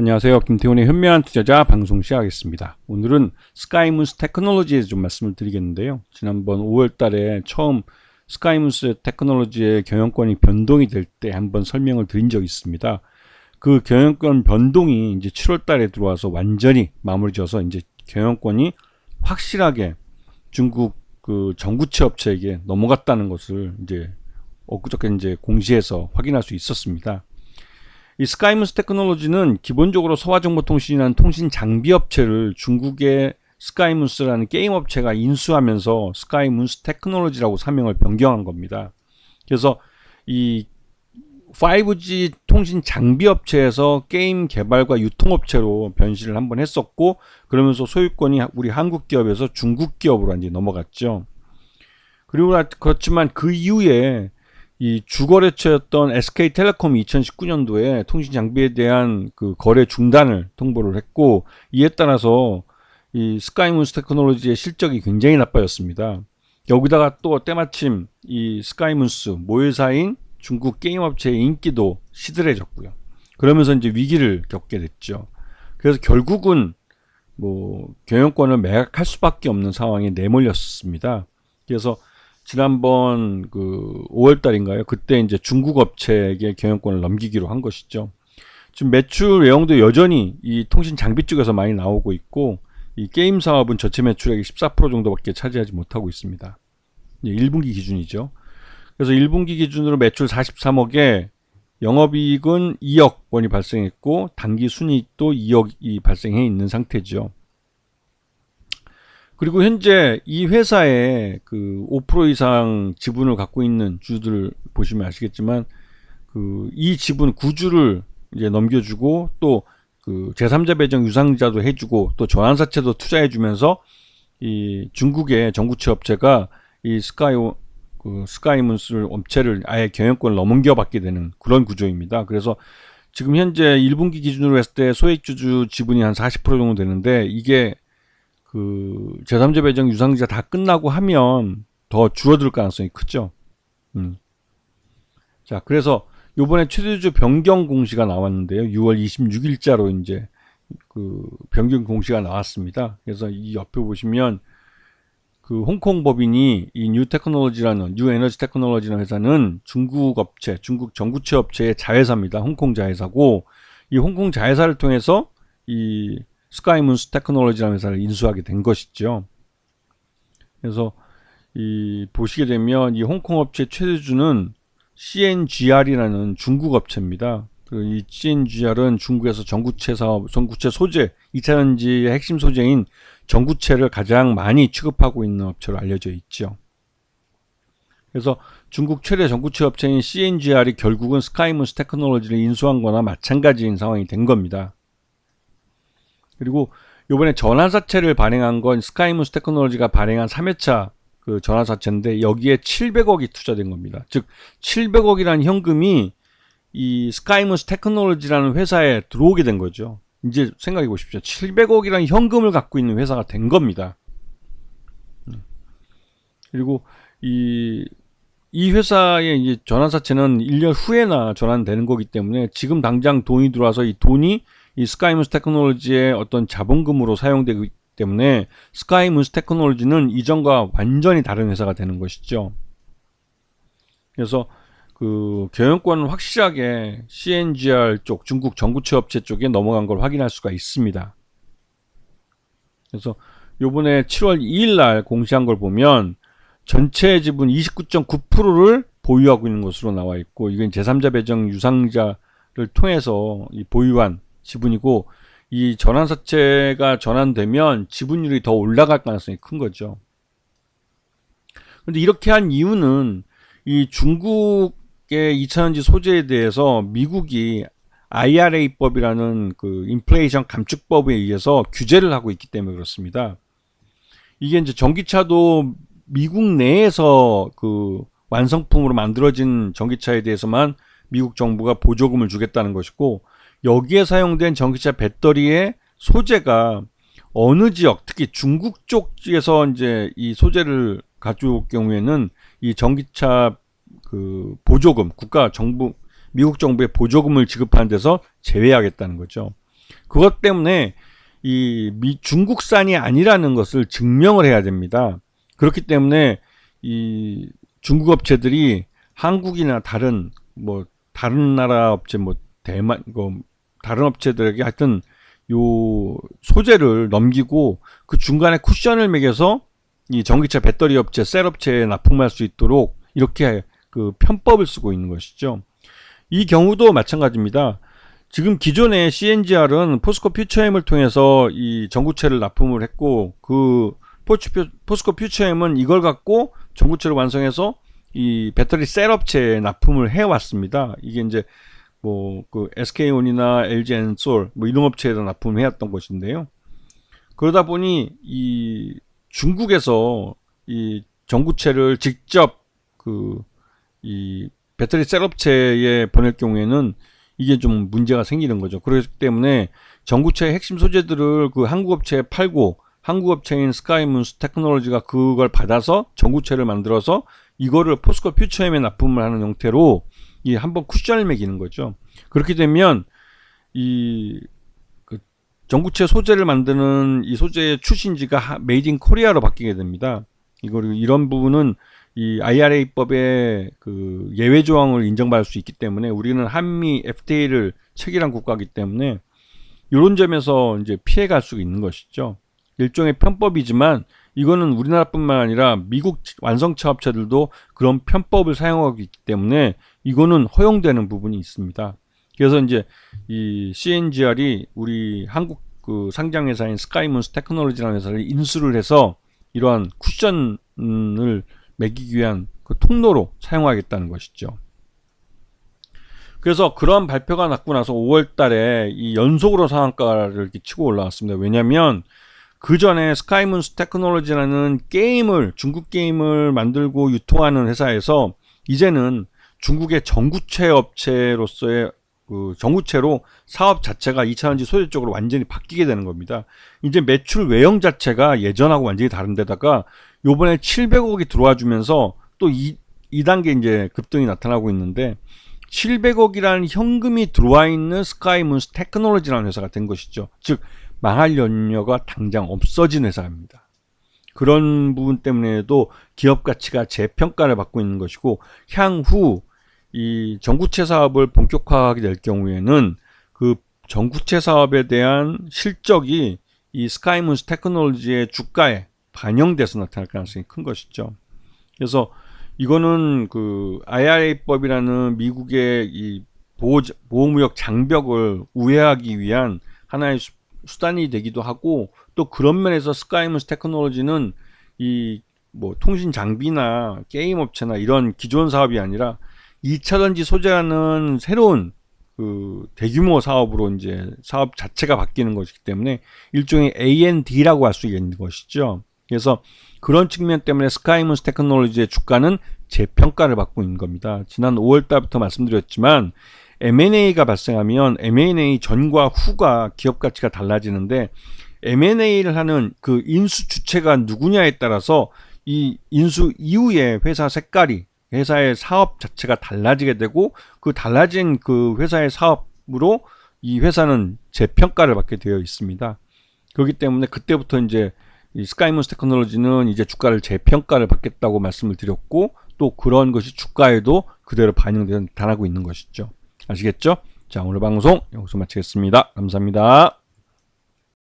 안녕하세요. 김태훈의 현명한 투자자 방송 시작하겠습니다. 오늘은 스카이문스 테크놀로지에 좀 말씀을 드리겠는데요. 지난번 5월 달에 처음 스카이문스 테크놀로지의 경영권이 변동이 될 때 한번 설명을 드린 적이 있습니다. 그 경영권 변동이 이제 7월 달에 들어와서 완전히 마무리 져서 이제 경영권이 확실하게 중국 그 전구체 업체에게 넘어갔다는 것을 이제 엊그저께 이제 공시해서 확인할 수 있었습니다. 이 스카이문스 테크놀로지는 기본적으로 서화정보통신이라는 통신 장비 업체를 중국의 스카이문스라는 게임 업체가 인수하면서 스카이문스 테크놀로지라고 사명을 변경한 겁니다. 그래서 이 5G 통신 장비 업체에서 게임 개발과 유통 업체로 변신을 한번 했었고 그러면서 소유권이 우리 한국 기업에서 중국 기업으로 이제 넘어갔죠. 그리고 그렇지만 그 이후에 이 주거래처였던 SK텔레콤이 2019년도에 통신 장비에 대한 그 거래 중단을 통보를 했고 이에 따라서 이 스카이문스 테크놀로지의 실적이 굉장히 나빠졌습니다. 여기다가 또 때마침 이 스카이문스 모회사인 중국 게임 업체의 인기도 시들해졌고요. 그러면서 이제 위기를 겪게 됐죠. 그래서 결국은 뭐 경영권을 매각할 수밖에 없는 상황에 내몰렸습니다. 그래서 지난번 그 5월 달인가요? 그때 이제 중국 업체에게 경영권을 넘기기로 한 것이죠. 지금 매출 내용도 여전히 이 통신 장비 쪽에서 많이 나오고 있고 이 게임 사업은 전체 매출액의 14% 정도밖에 차지하지 못하고 있습니다. 1분기 기준이죠. 그래서 1분기 기준으로 매출 43억에 영업이익은 2억 원이 발생했고 단기 순이익도 2억이 발생해 있는 상태죠. 그리고 현재 이 회사의 그5% 이상 지분을 갖고 있는 주들 보시면 아시겠지만 그 이 지분 구주를 이제 넘겨주고 또 그 제3자 배정 유상자도 해주고 또 전환사채도 투자해주면서 이 중국의 전구체 업체가 이 스카이 그 스카이문스 업체를 아예 경영권을 넘겨 받게 되는 그런 구조입니다. 그래서 지금 현재 1분기 기준으로 했을 때 소액주주 지분이 한 40% 정도 되는데 이게 그 제3자 배정 유상자 다 끝나고 하면 더 줄어들 가능성이 크죠. 음. 자, 그래서 요번에 최대주 변경 공시가 나왔는데요. 6월 26일자로 이제 그 변경 공시가 나왔습니다. 그래서 이 옆에 보시면 그 홍콩 법인이 이 뉴 테크놀로지라는 뉴 에너지 테크놀로지라는 회사는 중국 업체, 중국 전구체 업체의 자회사입니다. 홍콩 자회사고 이 홍콩 자회사를 통해서 이 스카이문스 테크놀로지라는 회사를 인수하게 된 것이죠. 그래서 이 보시게 되면 이 홍콩 업체 최대주는 CNGR이라는 중국 업체입니다. 그이 CNGR은 중국에서 전구체 사업, 전구체 소재, 2차 전지의 핵심 소재인 전구체를 가장 많이 취급하고 있는 업체로 알려져 있죠. 그래서 중국 최대 전구체 업체인 CNGR이 결국은 스카이문스 테크놀로지를 인수한 거나 마찬가지인 상황이 된 겁니다. 그리고 요번에 전환사채를 발행한 건 스카이문스 테크놀로지가 발행한 3회차 그 전환사채인데 여기에 700억이 투자된 겁니다. 즉 700억이라는 현금이 이 스카이문스 테크놀로지라는 회사에 들어오게 된 거죠. 이제 생각해 보십시오. 700억이라는 현금을 갖고 있는 회사가 된 겁니다. 음. 그리고 이, 이 회사의 이제 전환사채는 1년 후에나 전환되는 거기 때문에 지금 당장 돈이 들어와서 이 돈이 이 스카이문스 테크놀로지의 어떤 자본금으로 사용되기 때문에 스카이문스 테크놀로지는 이전과 완전히 다른 회사가 되는 것이죠. 그래서 그 경영권은 확실하게 CNGR 쪽 중국 전구체 업체 쪽에 넘어간 걸 확인할 수가 있습니다. 그래서 요번에 7월 2일 날 공시한 걸 보면 전체 지분 29.9%를 보유하고 있는 것으로 나와 있고 이건 제3자 배정 유상자를 통해서 이 보유한 지분이고 이 전환사채가 전환되면 지분율이 더 올라갈 가능성이 큰 거죠. 근데 이렇게 한 이유는 이 중국의 이차전지 소재에 대해서 미국이 IRA법이라는 그 인플레이션 감축법에 의해서 규제를 하고 있기 때문에 그렇습니다. 이게 이제 전기차도 미국 내에서 그 완성품으로 만들어진 전기차에 대해서만 미국 정부가 보조금을 주겠다는 것이고 여기에 사용된 전기차 배터리의 소재가 어느 지역, 특히 중국 쪽에서 이제 이 소재를 가져올 경우에는 이 전기차 그 보조금, 국가 정부, 미국 정부의 보조금을 지급하는 데서 제외하겠다는 거죠. 그것 때문에 이 미, 중국산이 아니라는 것을 증명을 해야 됩니다. 그렇기 때문에 이 중국 업체들이 한국이나 다른 뭐 다른 나라 업체 뭐 대만 그 다른 업체들에게 하여튼 요 소재를 넘기고 그 중간에 쿠션을 매겨서 이 전기차 배터리 업체, 셀 업체에 납품할 수 있도록 이렇게 그 편법을 쓰고 있는 것이죠. 이 경우도 마찬가지입니다. 지금 기존의 CNGR은 포스코 퓨처엠을 통해서 이 전구체를 납품을 했고 그 포스코 퓨처엠은 이걸 갖고 전구체를 완성해서 이 배터리 셀 업체에 납품을 해 왔습니다. 이게 이제 뭐 그 SK온이나 LG 엔솔 뭐 이런 업체에다 납품해 왔던 것인데요. 그러다 보니 이 중국에서 이 전구체를 직접 그 이 배터리 셀 업체에 보낼 경우에는 이게 좀 문제가 생기는 거죠. 그렇기 때문에 전구체의 핵심 소재들을 그 한국 업체에 팔고 한국 업체인 스카이문스 테크놀로지가 그걸 받아서 전구체를 만들어서 이거를 포스코 퓨처엠에 납품을 하는 형태로 이 한번 쿠션을 매기는 거죠. 그렇게 되면 이 그 전구체 소재를 만드는 이 소재의 출신지가 메이드 인 코리아로 바뀌게 됩니다. 이거 이런 부분은 이 IRA법의 그 예외 조항을 인정받을 수 있기 때문에 우리는 한미 FTA를 체결한 국가이기 때문에 이런 점에서 이제 피해갈 수 있는 것이죠. 일종의 편법이지만 이거는 우리나라뿐만 아니라 미국 완성차 업체들도 그런 편법을 사용하고 있기 때문에 이거는 허용되는 부분이 있습니다. 그래서 이제 이 CNGR이 우리 한국 그 상장 회사인 스카이문스 테크놀로지라는 회사를 인수를 해서 이러한 쿠션을 매기기 위한 그 통로로 사용하겠다는 것이죠. 그래서 그런 발표가 났고 나서 5월 달에 이 연속으로 상한가를 이렇게 치고 올라왔습니다. 왜냐면 그 전에 스카이문스 테크놀로지라는 게임을 중국 게임을 만들고 유통하는 회사에서 이제는 중국의 전구체 업체로서의 그 전구체로 사업 자체가 2차전지 소재 쪽으로 완전히 바뀌게 되는 겁니다. 이제 매출 외형 자체가 예전하고 완전히 다른 데다가 요번에 700억이 들어와 주면서 또 2, 2단계 이제 급등이 나타나고 있는데 700억이라는 현금이 들어와 있는 스카이문스 테크놀로지라는 회사가 된 것이죠. 즉 망할 연료가 당장 없어진 회사입니다. 그런 부분 때문에도 기업 가치가 재평가를 받고 있는 것이고 향후 이 전구체 사업을 본격화하게 될 경우에는 그 전구체 사업에 대한 실적이 이 스카이문스 테크놀로지의 주가에 반영돼서 나타날 가능성이 큰 것이죠. 그래서 이거는 그 IRA법이라는 미국의 이 보호, 보호무역 장벽을 우회하기 위한 하나의 수단이 되기도 하고 또 그런 면에서 스카이문스 테크놀로지는 이 뭐 통신 장비나 게임 업체나 이런 기존 사업이 아니라 2차전지 소재라는 새로운 그 대규모 사업으로 이제 사업 자체가 바뀌는 것이기 때문에 일종의 A&D라고 할 수 있는 것이죠. 그래서 그런 측면 때문에 스카이문스 테크놀로지의 주가는 재평가를 받고 있는 겁니다. 지난 5월 달부터 말씀드렸지만 M&A가 발생하면 M&A 전과 후가 기업 가치가 달라지는데 M&A를 하는 그 인수 주체가 누구냐에 따라서 이 인수 이후에 회사 색깔이 회사의 사업 자체가 달라지게 되고 그 달라진 그 회사의 사업으로 이 회사는 재평가를 받게 되어 있습니다. 그렇기 때문에 그때부터 이제 이 스카이문스 테크놀로지는 이제 주가를 재평가를 받겠다고 말씀을 드렸고 또 그런 것이 주가에도 그대로 반영되어 나타나고 있는 것이죠. 아시겠죠? 자, 오늘 방송 여기서 마치겠습니다. 감사합니다.